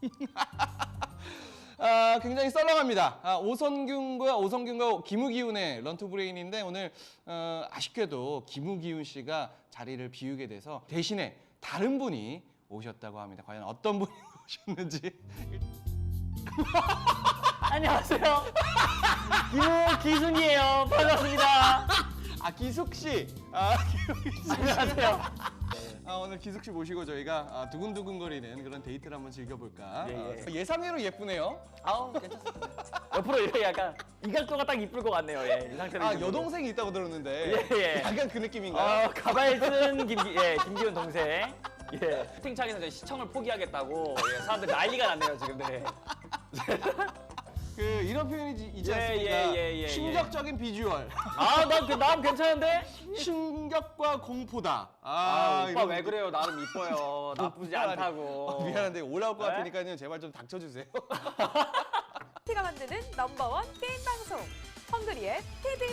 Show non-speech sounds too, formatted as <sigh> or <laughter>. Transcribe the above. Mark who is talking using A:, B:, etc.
A: <laughs> 아, 굉장히 썰렁합니다. 아, 오선균과 오성균과 김우기훈의 런투브레인인데 오늘 어, 아쉽게도 김우기훈 씨가 자리를 비우게 돼서 대신에 다른 분이 오셨다고 합니다. 과연 어떤 분이 <laughs> 오셨는지 <laughs>
B: 안녕하세요. 김기순이에요. 반갑습니다.
A: 아 기숙 씨, 아 기숙 씨.
B: 안녕하세요.
A: 아, 오늘 기숙 씨 모시고 저희가 아, 두근두근거리는 그런 데이트를 한번 즐겨볼까.
B: 예, 예.
A: 아, 예상외로 예쁘네요.
B: 아우 괜찮습니다. <laughs> 옆으로 이렇게 약간 이 각도가 딱 이쁠 것 같네요. 예, 이 상태로.
A: 아. 여동생이 있다고 들었는데
B: 예, 예.
A: 약간 그 느낌인가요?
B: 어, 가발 쓴 김기 예 김기훈 동생. <laughs> 예. 채팅창에서 시청을 포기하겠다고 예, 사람들 난리가 났네요 지금. 네. <laughs>
A: 그 이런 표현이 지- 있지
B: 예,
A: 않습니까?
B: 예, 예, 예,
A: 충격적인 비주얼.
B: 아난난 괜찮은데?
A: 충격과 공포다.
B: 아,
A: 아,
B: 오빠
A: 이런
B: 왜
A: 느낌.
B: 그래요? 나름 이뻐요. <laughs> 나쁘지
A: 아니,
B: 않다고.
A: 어, 미안한데 올라올 것
B: 네?
A: 같으니까요. 제발 좀 닥쳐주세요. <laughs>
C: 티가 만드는 넘버원 게임 방송 헝그리의 TV